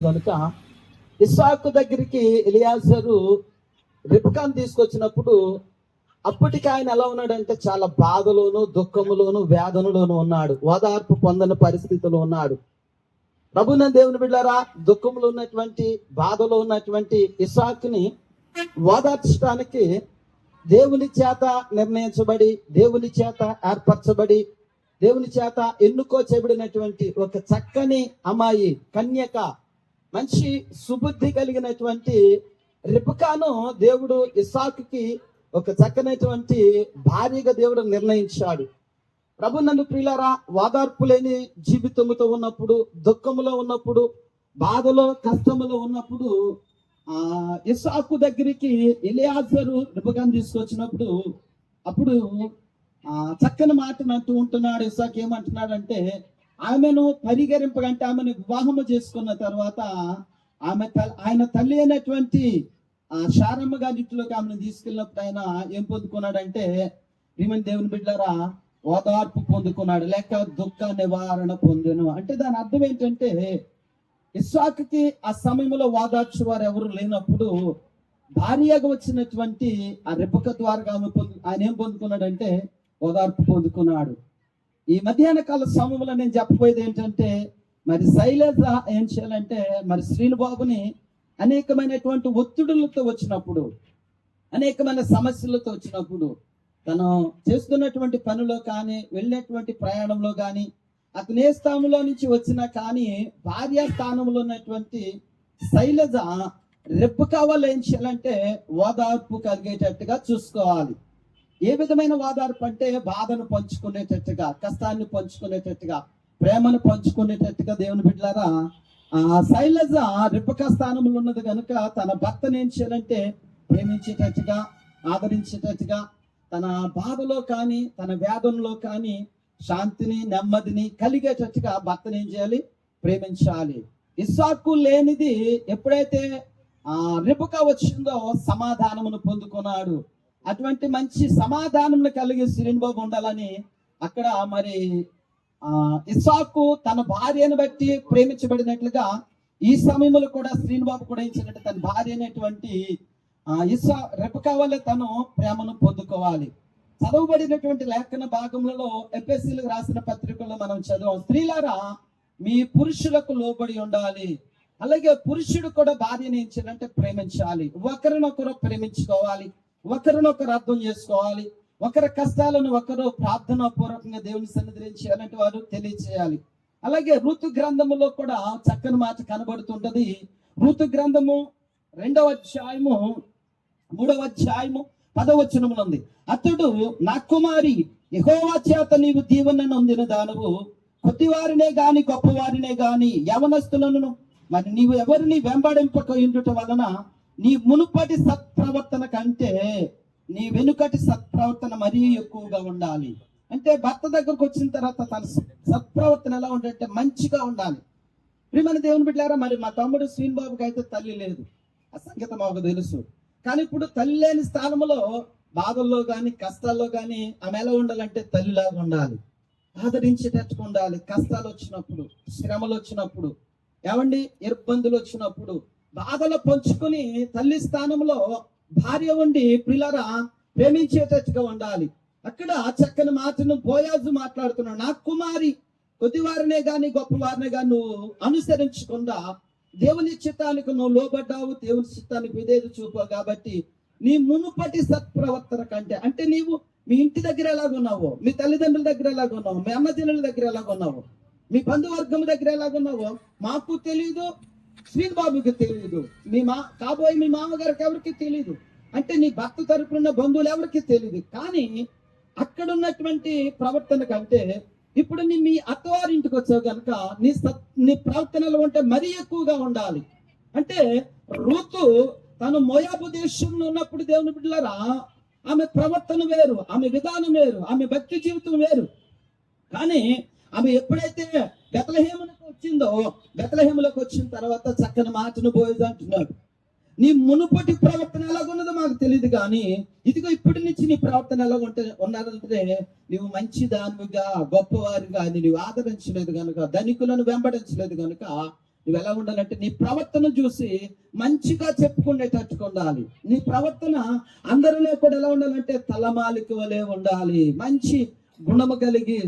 కనుక ఇస్సాకు దగ్గరికి ఎలియాజరు రిపకాన్ తీసుకొచ్చినప్పుడు అప్పటికి ఆయన ఎలా ఉన్నాడంటే చాలా బాధలోను దుఃఖములోను వేదనలోను ఉన్నాడు. ఓదార్పు పొందని పరిస్థితిలో ఉన్నాడు. ప్రభున దేవుని బిడ్డారా దుఃఖంలో ఉన్నటువంటి బాధలో ఉన్నటువంటి ఇసాకుని ఓదార్చడానికి దేవుని చేత నిర్ణయించబడి దేవుని చేత ఏర్పరచబడి దేవుని చేత ఎన్నుకో చేయబడినటువంటి ఒక చక్కని అమ్మాయి కన్యక మంచి సుబుద్ధి కలిగినటువంటి రిపకాను దేవుడు ఇసాకుకి ఒక చక్కనటువంటి భార్యగా దేవుడు నిర్ణయించాడు. ప్రభు నన్ను ప్రియులారా వాదార్పు లేని జీవితముతో ఉన్నప్పుడు దుఃఖములో ఉన్నప్పుడు బాధలో కష్టములో ఉన్నప్పుడు ఆ ఇసాకు దగ్గరికి ఎలియాజరు రిపకాన్ని తీసుకొచ్చినప్పుడు అప్పుడు ఆ చక్కని మాటనంటూ అంటూ ఉంటున్నాడు. ఇసాక్ ఏమంటున్నాడంటే ఆమెను పరిగరింపగంటే ఆమెను వివాహము చేసుకున్న తర్వాత ఆమె ఆయన తల్లి అయినటువంటి ఆ శారమ్మ గారి ఇంట్లోకి ఆమెను తీసుకెళ్ళినప్పుడు ఆయన ఏం పొందుకున్నాడంటే శ్రీమన్ దేవుని బిడ్డారా ఓదార్పు పొందుకున్నాడు లేక దుఃఖ నివారణ పొందెను. అంటే దాని అర్థం ఏంటంటే ఇస్సాకుకి ఆ సమయంలో వాదార్చు వారు ఎవరు లేనప్పుడు భార్యగా వచ్చినటువంటి ఆ రెప్పక ద్వారా ఆమె పొందు ఆయన ఏం పొందుకున్నాడంటే ఓదార్పు పొందుకున్నాడు. ఈ మధ్యాహ్న కాల సమయంలో నేను చెప్పబోయేది ఏంటంటే మరి శైలజ ఏం చేయాలంటే మరి శ్రీనుబాబుని అనేకమైనటువంటి ఒత్తిడులతో వచ్చినప్పుడు అనేకమైన సమస్యలతో వచ్చినప్పుడు తను చేస్తున్నటువంటి పనిలో కానీ వెళ్ళినటువంటి ప్రయాణంలో కానీ అతని ఏ స్థానంలో నుంచి వచ్చినా కానీ భార్య స్థానంలో ఉన్నటువంటి శైలజ రెప్పు కావాలి ఏం చేయాలంటే ఓదార్పు కలిగేటట్టుగా చూసుకోవాలి. ఏ విధమైన ఓదార్పు అంటే బాధను పంచుకునేటట్టుగా కష్టాన్ని పంచుకునేటట్టుగా ప్రేమను పంచుకునేటట్టుగా దేవుని బిడ్డలారా ఆ శైలజ రిపక స్థానంలో ఉన్నది కనుక తన భర్తను ఏం చేయాలంటే ప్రేమించేటట్టుగా ఆదరించేటట్టుగా తన బాధలో కానీ తన వేదంలో కానీ శాంతిని నెమ్మదిని కలిగేటట్టుగా భర్తను ఏం చేయాలి? ప్రేమించాలి. ఇస్సాకు లేనిది ఎప్పుడైతే ఆ రిపక వచ్చిందో సమాధానమును పొందుకున్నాడు. అటువంటి మంచి సమాధానం కలిగి శ్రీనిబాబు ఉండాలని అక్కడ మరి ఇసాకు తన భార్యను బట్టి ప్రేమించబడినట్లుగా ఈ సమయంలో కూడా శ్రీనిబాబు కూడా ఇచ్చినట్టు తన భార్య అనేటువంటి ఇసా ఇస్సా రెపక వల్ల తను ప్రేమను పొందుకోవాలి. చదవబడినటువంటి లేఖన భాగంలో ఎఫ్ఎస్సీలకు రాసిన పత్రికల్లో మనం చదవం స్త్రీలారా మీ పురుషులకు లోబడి ఉండాలి. అలాగే పురుషుడు కూడా భార్యని ఏం ప్రేమించాలి. ఒకరినొకరు ప్రేమించుకోవాలి. ఒకరినొకరు అర్థం చేసుకోవాలి. ఒకరి కష్టాలను ఒకరు ప్రార్థనా పూర్వకంగా దేవుని సన్నిధిని చేయాలంటే వారు తెలియచేయాలి. అలాగే ఋతు గ్రంథములో కూడా చక్కని మాట కనబడుతుంటది. ఋతు గ్రంథము రెండవ అధ్యాయము మూడవ అధ్యాయము పదవచనములు ఉంది. అతడు నా కుమారి యహోవా చేత నీవు దీవెన నొందిన దానవు కొద్దివారినే గాని గొప్పవారినే గాని యవనస్తులను మరి నీవు ఎవరిని వెంబడింపక ఉండుట వలన నీ మునుపటి సత్ప్రవర్తన కంటే నీ వెనుకటి సత్ప్రవర్తన మరీ ఎక్కువగా ఉండాలి. అంటే భర్త దగ్గరకు వచ్చిన తర్వాత తన సత్ప్రవర్తన ఎలా ఉండాలంటే మంచిగా ఉండాలి. ప్రియమైన దేవుని బిడ్డారా మరి మా తమ్ముడు శ్రీనిబాబుకి అయితే తల్లి లేదు. ఆ సంగీతం మాకు తెలుసు. కానీ ఇప్పుడు తల్లి లేని స్థానంలో బాధల్లో కానీ కష్టాల్లో కానీ ఆమె ఎలా ఉండాలంటే తల్లిలాగా ఉండాలి. ఆదరించేటట్టుగా ఉండాలి. కష్టాలు వచ్చినప్పుడు శ్రమలు వచ్చినప్పుడు ఏమండి? ఇబ్బందులు వచ్చినప్పుడు బాధలు పంచుకుని తల్లి స్థానంలో భార్య ఉండి పిల్లరా ప్రేమించేటట్టుగా ఉండాలి. అక్కడ చక్కని మాటను బోయాజు మాట్లాడుతున్నాడు. నా కుమారి కొద్దివారినే కానీ గొప్పవారినే కానీ నువ్వు అనుసరించకుండా దేవుని చిత్తానికి నువ్వు లోబడ్డావు దేవుని చిత్తానికి విధేయత చూపావు కాబట్టి నీ మునుపటి సత్ప్రవర్తన కంటే అంటే నీవు మీ ఇంటి దగ్గర ఎలాగున్నావో మీ తల్లిదండ్రుల దగ్గర ఎలాగున్నావు మీ అన్నదినుల దగ్గర ఎలాగున్నావు మీ బంధువర్గం దగ్గర ఎలాగున్నావో మాకు తెలియదు శ్రీన్ బాబుకి తెలియదు మీ మా కాబోయే మీ మామగారికి ఎవరికి తెలియదు అంటే నీ భర్త తరపున బంధువులు ఎవరికి తెలియదు కానీ అక్కడ ఉన్నటువంటి ప్రవర్తన కంటే ఇప్పుడు నీ మీ అత్తవారింటికి వచ్చావు కనుక నీ సత్ నీ ప్రవర్తనలో ఉంటే మరీ ఎక్కువగా ఉండాలి. అంటే ఋతు తను మోయాబు దేశంలో ఉన్నప్పుడు దేవుని బిడ్డలారా ఆమె ప్రవర్తన వేరు ఆమె విధానం వేరు ఆమె భక్తి జీవితం వేరు. కానీ ఆమె ఎప్పుడైతే గతలహేమను వచ్చిందో బెతలహేములకు వచ్చిన తర్వాత చక్కని మాటను పోయేది అంటున్నాడు. నీ మునుపటి ప్రవర్తన ఎలాగున్నదో మాకు తెలియదు కానీ ఇదిగో ఇప్పటి నుంచి నీ ప్రవర్తన ఎలా ఉంటే ఉన్నారంటే నువ్వు మంచి దానివిగా గొప్పవారిగా అని నీవు ఆదరించలేదు కనుక ధనికులను వెంబడించలేదు కనుక నువ్వు ఎలా ఉండాలంటే నీ ప్రవర్తన చూసి మంచిగా చెప్పుకునేటట్టుగా ఉండాలి. నీ ప్రవర్తన అందరిలో కూడా ఎలా ఉండాలంటే తలమాలిక వలె ఉండాలి. మంచి గుణము కలిగి